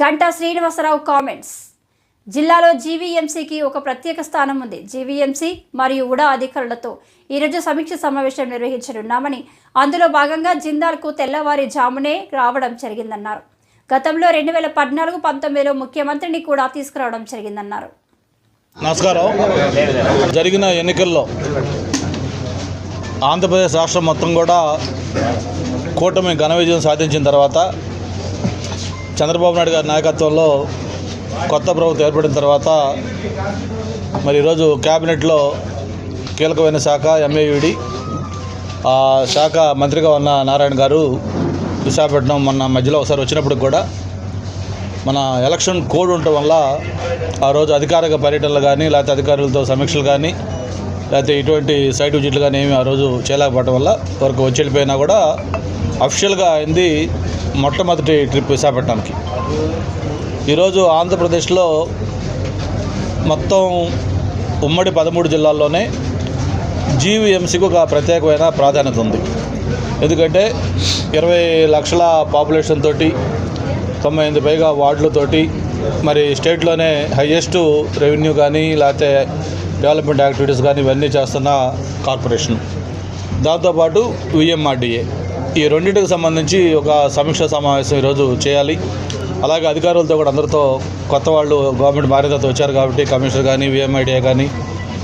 Ganta Srinivasarao comments జిల్లాలో జీవీఎంసీకి ఒక ప్రత్యేక స్థానం ఉంది. జీవీఎంసీ మరియు ఉడా అధికారులతో ఈరోజు సమీక్ష సమావేశం నిర్వహించనున్నామని అందులో భాగంగా జిందాల్కు తెల్లవారి జామునే రావడం జరిగిందన్నారు. గతంలో రెండు వేల పద్నాలుగు పంతొమ్మిదిలో ముఖ్యమంత్రిని కూడా తీసుకురావడం జరిగిందన్నారు. నమస్కారం. జరిగిన ఎన్నికల్లో ఆంధ్రప్రదేశ్ రాష్ట్రం మొత్తం కూడా కూటమి ఘన విజయం సాధించిన తర్వాత చంద్రబాబు నాయుడు గారి నాయకత్వంలో కొత్త ప్రభుత్వం ఏర్పడిన తర్వాత మరి ఈరోజు క్యాబినెట్లో కీలకమైన శాఖ ఎంఏయుడి ఆ శాఖ మంత్రిగా ఉన్న నారాయణ గారు విశాఖపట్నం మొన్న మధ్యలో ఒకసారి వచ్చినప్పుడు కూడా మన ఎలక్షన్ కోడ్ ఉండటం వల్ల ఆ రోజు అధికారిక పర్యటనలు కానీ లేకపోతే అధికారులతో సమీక్షలు కానీ లేకపోతే ఇటువంటి సైట్ విజిట్లు కానీ ఏమి ఆ రోజు చేయలేకపోవడం వల్ల వరకు వచ్చి వెళ్ళిపోయినా కూడా అఫిషియల్గా అయింది మొట్టమొదటి ట్రిప్ విశాఖపట్నంకి. ఈరోజు ఆంధ్రప్రదేశ్లో మొత్తం ఉమ్మడి పదమూడు జిల్లాల్లోనే జీవీఎంసీకి ఒక ప్రత్యేకమైన ప్రాధాన్యత ఉంది. ఎందుకంటే ఇరవై లక్షల పాపులేషన్ తోటి తొంభై ఎనిమిది పైగా వార్డులతోటి మరి స్టేట్లోనే హయ్యెస్ట్ రెవెన్యూ కానీ లేకపోతే డెవలప్మెంట్ యాక్టివిటీస్ కానీ ఇవన్నీ చేస్తున్న కార్పొరేషన్. దాంతోపాటు విఎంఆర్డిఏ. ఈ రెండింటికి సంబంధించి ఒక సమీక్ష సమావేశం ఈరోజు చేయాలి. అలాగే అధికారులతో కూడా అందరితో కొత్త వాళ్ళు గవర్నమెంట్ మారిన వచ్చారు కాబట్టి కమిషనర్ కానీ విఎంఐడిఏ కానీ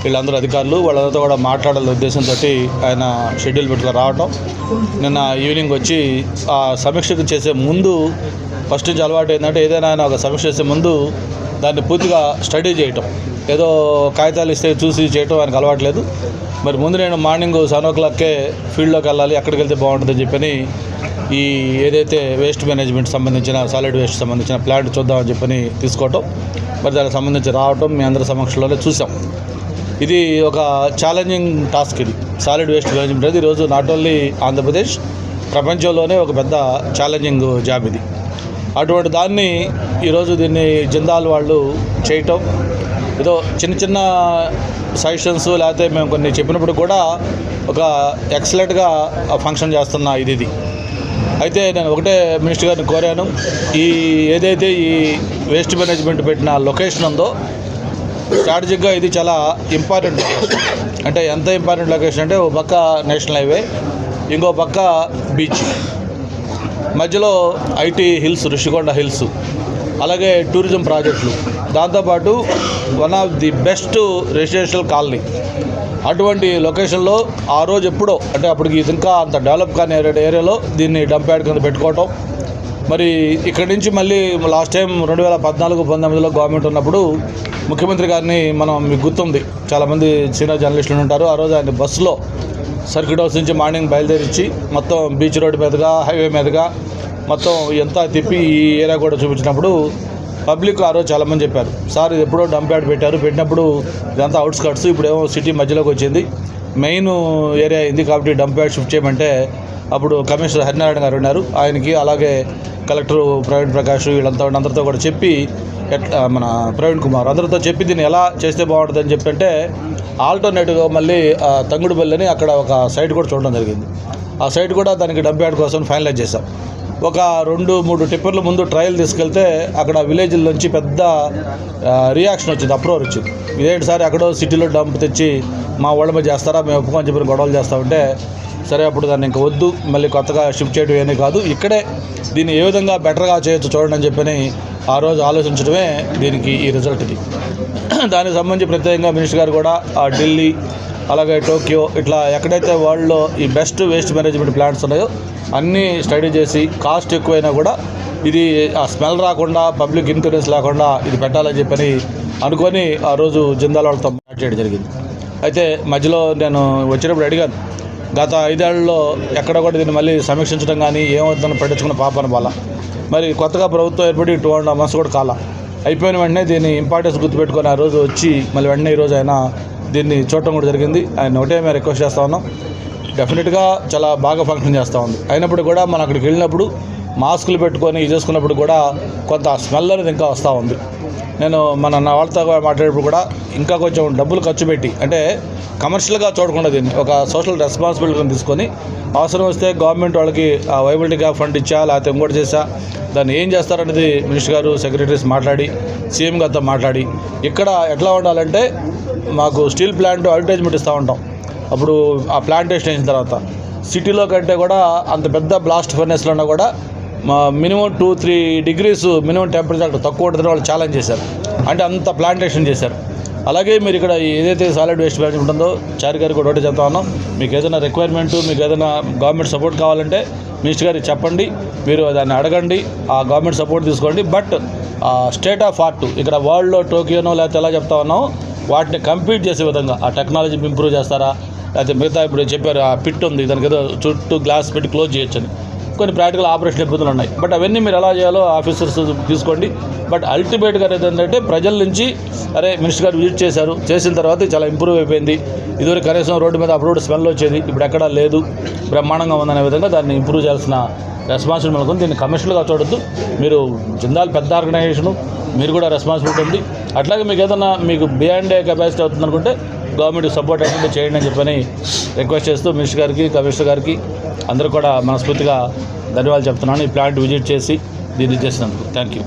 వీళ్ళందరూ అధికారులు వాళ్ళందరితో కూడా మాట్లాడాలనే ఉద్దేశంతో ఆయన షెడ్యూల్ పెట్టుకుని రావటం. నిన్న ఈవినింగ్ వచ్చి ఆ సమీక్షకు చేసే ముందు ఫస్ట్ నుంచి అలవాటు ఏంటంటే ఏదైనా ఆయన ఒక సమీక్ష చేసే ముందు దాన్ని పూర్తిగా స్టడీ చేయటం. ఏదో కాగితాలు ఇస్తే చూసి చేయటం ఆయనకు అలవాట్లేదు మరి ముందు నేను మార్నింగ్ సెవెన్ ఓ క్లాక్కే ఫీల్డ్లోకి వెళ్ళాలి అక్కడికి వెళ్తే బాగుంటుందని చెప్పని ఈ ఏదైతే వేస్ట్ మేనేజ్మెంట్ సంబంధించిన సాలిడ్ వేస్ట్ సంబంధించిన ప్లాంట్ చూద్దామని చెప్పని తీసుకోవటం మరి దానికి సంబంధించి రావటం మీ అందరి సమక్షంలోనే చూసాం ఇది ఒక ఛాలెంజింగ్ టాస్క్ ఇది. సాలిడ్ వేస్ట్ మేనేజ్మెంట్ అనేది ఈరోజు నాట్ ఓన్లీ ఆంధ్రప్రదేశ్ ప్రపంచంలోనే ఒక పెద్ద ఛాలెంజింగ్ జాబ్ ఇది. అటువంటి దాన్ని ఈరోజు దీన్ని జిందాల్ వాళ్ళు చేయటం ఏదో చిన్న చిన్న సజెషన్స్ లేకపోతే మేము కొన్ని చెప్పినప్పుడు కూడా ఒక ఎక్సలెంట్గా ఫంక్షన్ చేస్తున్న ఇది ఇది. అయితే నేను ఒకటే మినిస్టర్ గారిని కోరాను. ఈ ఏదైతే ఈ వేస్ట్ మేనేజ్మెంట్ పెట్టిన లొకేషన్ ఉందో స్ట్రాటజిక్గా ఇది చాలా ఇంపార్టెంట్ అంటే ఎంత ఇంపార్టెంట్ లొకేషన్ అంటే ఒక పక్క నేషనల్ హైవే ఇంకో పక్క బీచ్ మధ్యలో ఐటీ హిల్స్ ఋషికొండ హిల్స్ అలాగే టూరిజం ప్రాజెక్టులు దాంతోపాటు one of the best residential colony అటువంటి లొకేషన్లో ఆ రోజు ఎప్పుడో అంటే అప్పటికి ఇది ఇంకా అంత డెవలప్ కాని ఏరియాలో దీన్ని డంప్ యార్డ్ కింద పెట్టుకోవటం. మరి ఇక్కడి నుంచి మళ్ళీ లాస్ట్ టైం రెండు వేల పద్నాలుగు పంతొమ్మిదిలో గవర్నమెంట్ ఉన్నప్పుడు ముఖ్యమంత్రి గారిని మనం మీకు గుర్తుంది. చాలామంది సీనియర్ జర్నలిస్టులు ఉంటారు. ఆ రోజు ఆయన బస్సులో సర్క్యూట్ హౌస్ నుంచి మార్నింగ్ బయలుదేరించి మొత్తం బీచ్ రోడ్డు మీదుగా హైవే మీదుగా మొత్తం ఎంత తిప్పి ఈ ఏరియా కూడా చూపించినప్పుడు పబ్లిక్ ఆ రోజు చాలామంది చెప్పారు సార్ ఇది ఎప్పుడో డంప్ యార్డ్ పెట్టారు పెట్టినప్పుడు ఇదంతా అవుట్స్కట్స్ ఇప్పుడు ఏమో సిటీ మధ్యలోకి వచ్చింది. మెయిన్ ఏరియా అయింది కాబట్టి డంప్ యార్డ్ షిఫ్ట్ చేయమంటే అప్పుడు కమిషనర్ హరినారాయణ గారు ఉన్నారు. ఆయనకి అలాగే కలెక్టర్ ప్రవీణ్ ప్రకాష్ వీళ్ళంతా అందరితో కూడా చెప్పి ఎట్లా మన ప్రవీణ్ కుమార్ అందరితో చెప్పి దీన్ని ఎలా చేస్తే బాగుంటుందని చెప్పి అంటే ఆల్టర్నేటివ్గా మళ్ళీ ఆ, తంగుడుపల్లి అని అక్కడ ఒక సైట్ కూడా చూడడం జరిగింది. ఆ సైట్ కూడా దానికి డంప్ యార్డ్ కోసం ఫైనలైజ్ చేశాం. ఒక రెండు మూడు టిప్పర్ల ముందు ట్రయల్ తీసుకెళ్తే అక్కడ విలేజ్ నుంచి పెద్ద రియాక్షన్ వచ్చింది అప్రోర్ వచ్చింది. ఇదేంటి సార్ ఎక్కడో సిటీలో డంప్ తెచ్చి మా వాళ్ళ మీద చేస్తారా మేము ఒప్పుకొని చెప్పి గొడవలు చేస్తామంటే సరే అప్పుడు దాన్ని ఇంకా వద్దు మళ్ళీ కొత్తగా షిఫ్ట్ చేయడం ఏమీ కాదు ఇక్కడే దీన్ని ఏ విధంగా బెటర్గా చేయొచ్చు చూడండి అని చెప్పని ఆ రోజు ఆలోచించడమే దీనికి ఈ రిజల్ట్ ఇది దానికి సంబంధించి ప్రత్యేకంగా మినిస్టర్ గారు కూడా ఆ ఢిల్లీ అలాగే టోక్యో ఇట్లా ఎక్కడైతే వరల్డ్లో ఈ బెస్ట్ వేస్ట్ మేనేజ్మెంట్ ప్లాంట్స్ ఉన్నాయో అన్నీ స్టడీ చేసి కాస్ట్ ఎక్కువైనా కూడా ఇది ఆ స్మెల్ రాకుండా పబ్లిక్ ఇన్సూరెన్స్ లేకుండా ఇది పెట్టాలని చెప్పని అనుకొని ఆ రోజు జిందాల్ వాళ్ళతో మాట్లాడడం చేయడం జరిగింది. అయితే మధ్యలో నేను వచ్చినప్పుడు అడిగాను గత ఐదేళ్ళలో ఎక్కడ కూడా దీన్ని మళ్ళీ సమీక్షించడం కానీ ఏమవుతుందని పట్టించుకున్న పాపన బాల. మరి కొత్తగా ప్రభుత్వం ఏర్పడి టూ అండ్ హాఫ్ మంత్స్ కూడా కాల. అయిపోయిన వెంటనే దీన్ని ఇంపార్టెన్స్ గుర్తుపెట్టుకొని ఆ రోజు వచ్చి మళ్ళీ వెంటనే ఈరోజు ఆయన దీన్ని చూడటం కూడా జరిగింది. ఆయన ఒకటే మేము రిక్వెస్ట్ చేస్తా ఉన్నాం. డెఫినెట్గా చాలా బాగా ఫంక్షన్ చేస్తూ ఉంది. అయినప్పుడు కూడా మనం అక్కడికి వెళ్ళినప్పుడు మాస్కులు పెట్టుకొని ఇది చేసుకున్నప్పుడు కూడా కొంత స్మెల్ అనేది ఇంకా వస్తూ ఉంది. నేను మన నా వాళ్ళతో మాట్లాడేటప్పుడు కూడా ఇంకా కొంచెం డబ్బులు ఖర్చు పెట్టి అంటే కమర్షియల్గా చూడకుండా దీన్ని ఒక సోషల్ రెస్పాన్సిబిలిటీని తీసుకొని అవసరం వస్తే గవర్నమెంట్ వాళ్ళకి ఆ వైబిలిటీ గ్యాప్ ఫండ్ ఇచ్చా లేకపోతే ఇంకోటి చేసా. దాన్ని ఏం చేస్తారనేది మినిస్టర్ గారు సెక్రటరీస్ మాట్లాడి సీఎం గారితో మాట్లాడి. ఇక్కడ ఎట్లా ఉండాలంటే మాకు స్టీల్ ప్లాంట్ అడ్వర్టైజ్మెంట్ ఇస్తూ ఉంటాం. అప్పుడు ఆ ప్లాంటేషన్ వేసిన తర్వాత. సిటీలో కంటే కూడా అంత పెద్ద బ్లాస్ట్ ఫర్నెస్లో ఉన్నా కూడా మా minimum two three degrees minimum temperature తక్కువ ఉంటుందని వాళ్ళు ఛాలెంజ్ చేశారు. అంటే అంత ప్లాంటేషన్ చేశారు. అలాగే మీరు ఇక్కడ ఏదైతే సాలిడ్ వేస్ట్ మేనేజ్మెంట్ ఉంటుందో చారి గారికి కూడా ఒకటి చెప్తా ఉన్నాం. మీకు ఏదైనా రిక్వైర్మెంట్ మీకు ఏదైనా గవర్నమెంట్ సపోర్ట్ కావాలంటే మినిస్టర్ గారికి చెప్పండి మీరు దాన్ని అడగండి ఆ గవర్నమెంట్ సపోర్ట్ తీసుకోండి. బట్ స్టేట్ ఆఫ్ ఆర్ట్ ఇక్కడ వరల్డ్లో టోకియోనో లేకపోతే ఎలా చెప్తా ఉన్నాం వాటిని కంపీట్ చేసే విధంగా ఆ టెక్నాలజీ ఇంప్రూవ్ చేస్తారా లేకపోతే మిగతా ఇప్పుడు చెప్పారు ఆ పిట్ ఉంది దానికి ఏదో చుట్టూ గ్లాస్ పెట్టి క్లోజ్ చేయొచ్చని. కొన్ని ప్రాక్టికల్ ఆపరేషన్ ఇబ్బందులు ఉన్నాయి. బట్ అవన్నీ మీరు ఎలా చేయాలో ఆఫీసర్స్ తీసుకోండి బట్ అల్టిమేట్గా ఏంటంటే ప్రజల నుంచి అరే మినిస్టర్ గారు విజిట్ చేశారు. చేసిన తర్వాత చాలా ఇంప్రూవ్ అయిపోయింది. ఇదివరకు కనీసం రోడ్డు మీద అప్రూవ్డ్ స్మెల్ వచ్చేది. ఇప్పుడు ఎక్కడా లేదు. బ్రహ్మాండంగా ఉందనే విధంగా దాన్ని ఇంప్రూవ్ చేయాల్సిన రెస్పాన్సిబిలిటీ మనకు ఉంది. దీన్ని కమర్షియల్గా చూడొద్దు. మీరు జిందాల్ పెద్ద ఆర్గనైజేషను మీరు కూడా రెస్పాన్సిబిలిటీ ఉంది అట్లాగే మీకు ఏదైనా మీకు బియాండ్ కెపాసిటీ అవుతుంది అనుకుంటే గవర్నమెంట్ సపోర్ట్ అయితే చేయండి అని చెప్పని రిక్వెస్ట్ చేస్తూ మినిస్టర్ గారికి కమిషనర్ గారికి అందరూ కూడా మనస్ఫూర్తిగా ధన్యవాదాలు చెప్తున్నాను. ఈ ప్లాంట్ విజిట్ చేసి దీన్ని చేసినందుకు. Thank you